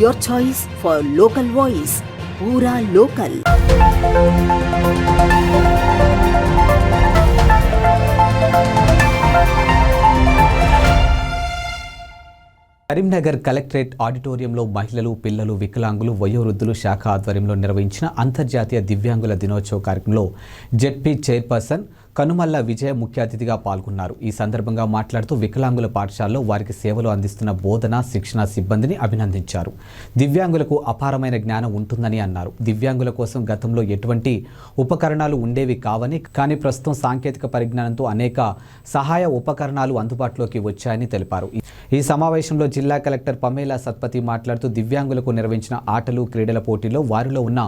your choice for local voice Pura local Karimnagar collectorate ఆడిటోరియంలో మహిళలు పిల్లలు వికలాంగులు వయోవృద్ధులు శాఖ ఆధ్వర్యంలో నిర్వహించిన అంతర్జాతీయ దివ్యాంగుల దినోత్సవ కార్యక్రమంలో జెడ్పీ చైర్పర్సన్ కనుమల్ల విజయ ముఖ్య అతిథిగా పాల్గొన్నారు. ఈ సందర్భంగా మాట్లాడుతూ వికలాంగుల పాఠశాలలో వారికి సేవలు అందిస్తున్న బోధన శిక్షణ సిబ్బందిని అభినందించారు. దివ్యాంగులకు అపారమైన జ్ఞానం ఉంటుందని అన్నారు. దివ్యాంగుల కోసం గతంలో ఎటువంటి ఉపకరణాలు ఉండేవి కావని కానీ ప్రస్తుతం సాంకేతిక పరిజ్ఞానంతో అనేక సహాయ ఉపకరణాలు అందుబాటులోకి వచ్చాయని తెలిపారు. ఈ సమావేశంలో జిల్లా కలెక్టర్ పమేలా సత్పతి మాట్లాడుతూ దివ్యాంగులకు నిర్వహించిన ఆటలు క్రీడల పోటీలో వారిలో ఉన్న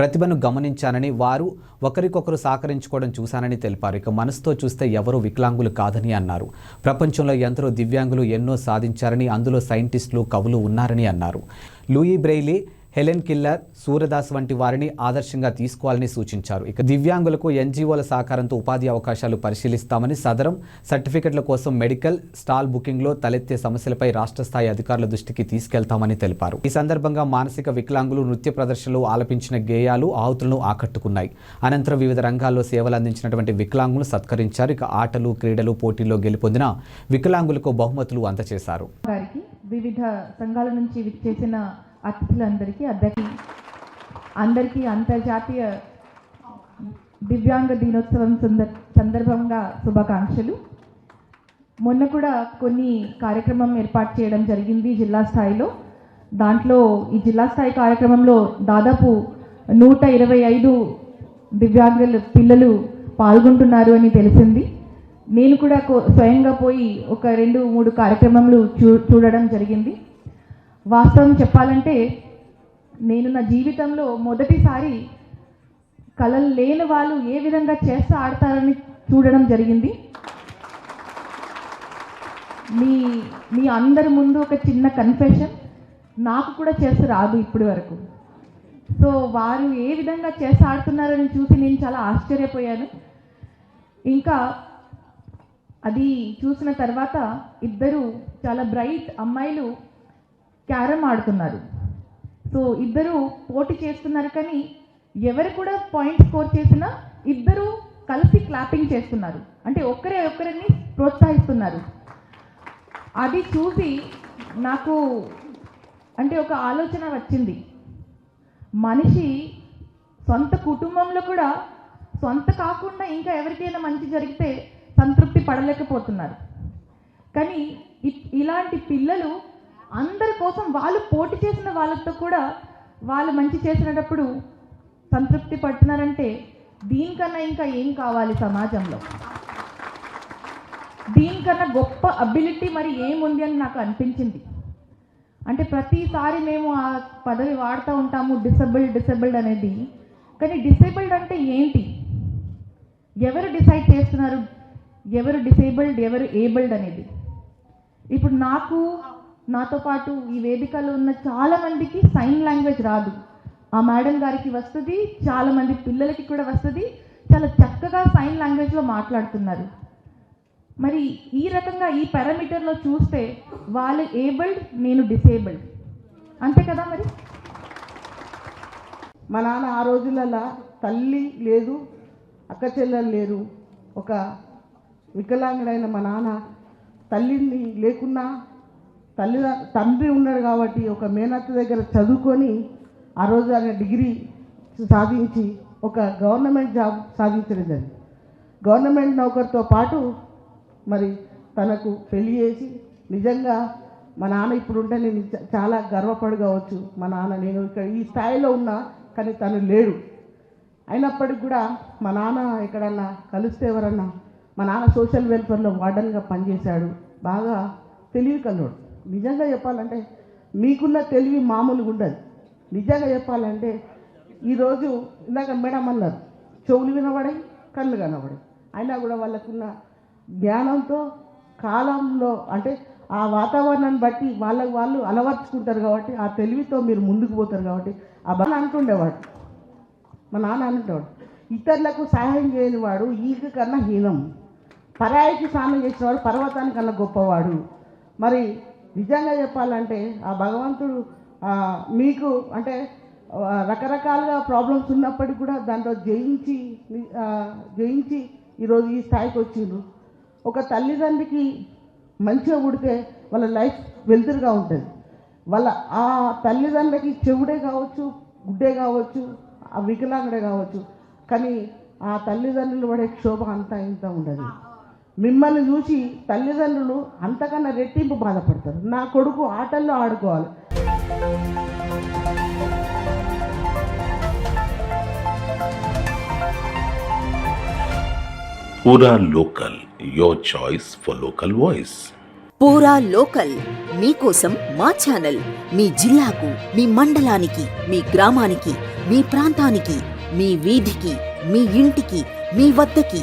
ప్రతిభను గమనించానని వారు ఒకరికొకరు సహకరించుకోవడం చూశానని తెలిపారు. ఇక మనసుతో చూస్తే ఎవరూ వికలాంగులు కాదని అన్నారు. ప్రపంచంలో ఎందరో దివ్యాంగులు ఎన్నో సాధించారని అందులో సైంటిస్టులు కవులు ఉన్నారని అన్నారు. Louis Braille Helen Keller Suryadas వంటి వారిని ఆదర్శంగా తీసుకోవాలని సూచించారు. ఇక దివ్యాంగులకు ఎన్జీఓల సహకారంతో ఉపాధి అవకాశాలు పరిశీలిస్తామని సదరం సర్టిఫికెట్ల కోసం మెడికల్ స్టాల్ బుకింగ్లో తలెత్తే సమస్యలపై రాష్ట్ర స్థాయి అధికారుల దృష్టికి తీసుకెళ్తామని తెలిపారు. ఈ సందర్భంగా మానసిక వికలాంగులు నృత్య ప్రదర్శనలు ఆలపించిన గేయాలు ఆహుతులను ఆకట్టుకున్నాయి. అనంతరం వివిధ రంగాల్లో సేవలు అందించినటువంటి వికలాంగులు సత్కరించారు. ఇక ఆటలు క్రీడలు పోటీల్లో గెలుపొందిన వికలాంగులకు బహుమతులు అందజేశారు. వివిధ సంఘాల నుంచి చేసిన అతిథులందరికీ అందరికీ అందరికీ అంతర్జాతీయ దివ్యాంగ దినోత్సవం సందర్ సందర్భంగా శుభాకాంక్షలు. మొన్న కూడా కొన్ని కార్యక్రమం ఏర్పాటు చేయడం జరిగింది జిల్లా స్థాయిలో. దాంట్లో ఈ జిల్లా స్థాయి కార్యక్రమంలో దాదాపు నూట ఇరవై ఐదు దివ్యాంగుల పిల్లలు పాల్గొంటున్నారు అని తెలిసింది. నేను కూడా కో- స్వయంగా పోయి ఒక రెండు మూడు కార్యక్రమాలు చూ చూడడం జరిగింది. వాస్తవం చెప్పాలంటే నేను నా జీవితంలో మొదటిసారి కళలు లేని వాళ్ళు ఏ విధంగా చేస్తా ఆడతారని చూడడం జరిగింది. మీ మీ అందరి ముందు ఒక చిన్న కన్ఫెషన్ నాకు కూడా చేసి రాదు ఇప్పటి వరకు. సో వారు ఏ విధంగా చేసి ఆడుతున్నారని చూసి నేను చాలా ఆశ్చర్యపోయాను. ఇంకా అది చూసిన తర్వాత ఇద్దరు చాలా బ్రైట్ అమ్మాయిలు క్యారమ్ ఆడుతున్నారు. సో ఇద్దరు పోటీ చేస్తున్నారు కానీ ఎవరు కూడా పాయింట్ స్కోర్ చేసినా ఇద్దరు కలిసి క్లాపింగ్ చేస్తున్నారు. అంటే ఒక్కరే ఒక్కరిని ప్రోత్సహిస్తున్నారు. అది చూసి నాకు అంటే ఒక ఆలోచన వచ్చింది. మనిషి సొంత కుటుంబంలో కూడా సొంత కాకుండా ఇంకా ఎవరికైనా మంచి జరిగితే సంతృప్తి పడలేకపోతున్నారు. కానీ ఇ- ఇలాంటి పిల్లలు అందరి కోసం వాళ్ళు పోటీ చేసిన వాళ్ళతో కూడా వాళ్ళు మంచి చేసినప్పుడు సంతృప్తి పడుతున్నారంటే దీనికన్నా ఇంకా ఏం కావాలి సమాజంలో? దీనికన్నా గొప్ప అబిలిటీ మరి ఏముంది అని నాకు అనిపించింది. అంటే ప్రతిసారి మేము ఆ పదవి వాడుతూ ఉంటాము డిసబుల్డ్ డిసబుల్డ్ అనేది. కానీ డిసేబుల్డ్ అంటే ఏంటి? ఎవరు డిసైడ్ చేస్తున్నారు? ఎవరు డిసేబుల్డ్ ఎవరు ఏబుల్డ్ అనేది. ఇప్పుడు నాకు నాతో పాటు ఈ వేదికలో ఉన్న చాలా మందికి సైన్ లాంగ్వేజ్ రాదు. ఆ మేడం గారికి వస్తుంది చాలా మంది పిల్లలకి కూడా వస్తుంది. చాలా చక్కగా సైన్ లాంగ్వేజ్లో మాట్లాడుతున్నారు. మరి ఈ రకంగా ఈ పారామీటర్లో చూస్తే వాళ్ళు ఏబుల్డ్ నేను డిసేబుల్డ్. అంతే కదా మరి? మా నాన్న ఆ రోజులలో తల్లి లేదు అక్క చెల్లెలు లేరు. ఒక వికలాంగుడైన మా నాన్న తల్లిని లేకున్నా తల్లి తండ్రి ఉన్నాడు కాబట్టి ఒక మేనత్త దగ్గర చదువుకొని ఆ రోజు ఆయన డిగ్రీ సాధించి ఒక గవర్నమెంట్ జాబ్ సాధించడం జరిగింది. గవర్నమెంట్ నౌకర్తో పాటు మరి తనకు పెళ్ళి చేసి నిజంగా మా నాన్న ఇప్పుడు ఉంటే నేను చాలా గర్వపడగవచ్చు మా నాన్న నేను ఇక్కడ ఈ స్థాయిలో ఉన్నా కానీ తను లేడు. అయినప్పటికి కూడా మా నాన్న ఎక్కడన్నా కలిస్తే ఎవరన్నా మా నాన్న సోషల్ వెల్ఫేర్లో వార్డన్గా పనిచేశాడు. బాగా తెలివి కల్లోడు. నిజంగా చెప్పాలంటే మీకున్న తెలివి మామూలుగా ఉండదు. నిజంగా చెప్పాలంటే ఈరోజు ఇందాక మేడం అన్నారు చెవులు వినబడాయి కళ్ళు కనబడాయి. అయినా కూడా వాళ్ళకున్న జ్ఞానంతో కాలంలో అంటే ఆ వాతావరణాన్ని బట్టి వాళ్ళకు వాళ్ళు అలవర్చుకుంటారు కాబట్టి ఆ తెలివితో మీరు ముందుకు పోతారు కాబట్టి ఆ బాగా అంటుండేవాడు మా నాన్న అంటుంటాడు ఇతరులకు సహాయం చేయని వాడు ఈగ కన్నా హీనం. పరాయికి స్నానం చేసినవాడు పర్వతానికన్నా గొప్పవాడు. మరి నిజంగా చెప్పాలంటే ఆ భగవంతుడు మీకు అంటే రకరకాలుగా ప్రాబ్లమ్స్ ఉన్నప్పటికీ కూడా దాంట్లో జయించి జయించి ఈరోజు ఈ స్థాయికి వచ్చిండ్రు. ఒక తల్లిదండ్రికి మంచిగా ఉడితే వాళ్ళ లైఫ్ వెలుతురుగా ఉంటుంది. వాళ్ళ ఆ తల్లిదండ్రులకి చెవుడే కావచ్చు గుడ్డే కావచ్చు ఆ వికలాంగుడే కావచ్చు కానీ ఆ తల్లిదండ్రులు పడే క్షోభ అంతా ఇంత ఉండదు. మిమ్మల్ని చూసి తల్లిదండ్రులు అంతకన్నా రెట్టింపు బాధపడతారు. నా కొడుకు ఆటల్లో ఆడుకోవాలి. Pura Local, your choice for local voice. Pura local మీకోసం మా ఛానల్ మీ జిల్లాకు మీ మండలానికి మీ గ్రామానికి మీ ప్రాంతానికి మీ వీధికి మీ ఇంటికి మీ వద్దకి.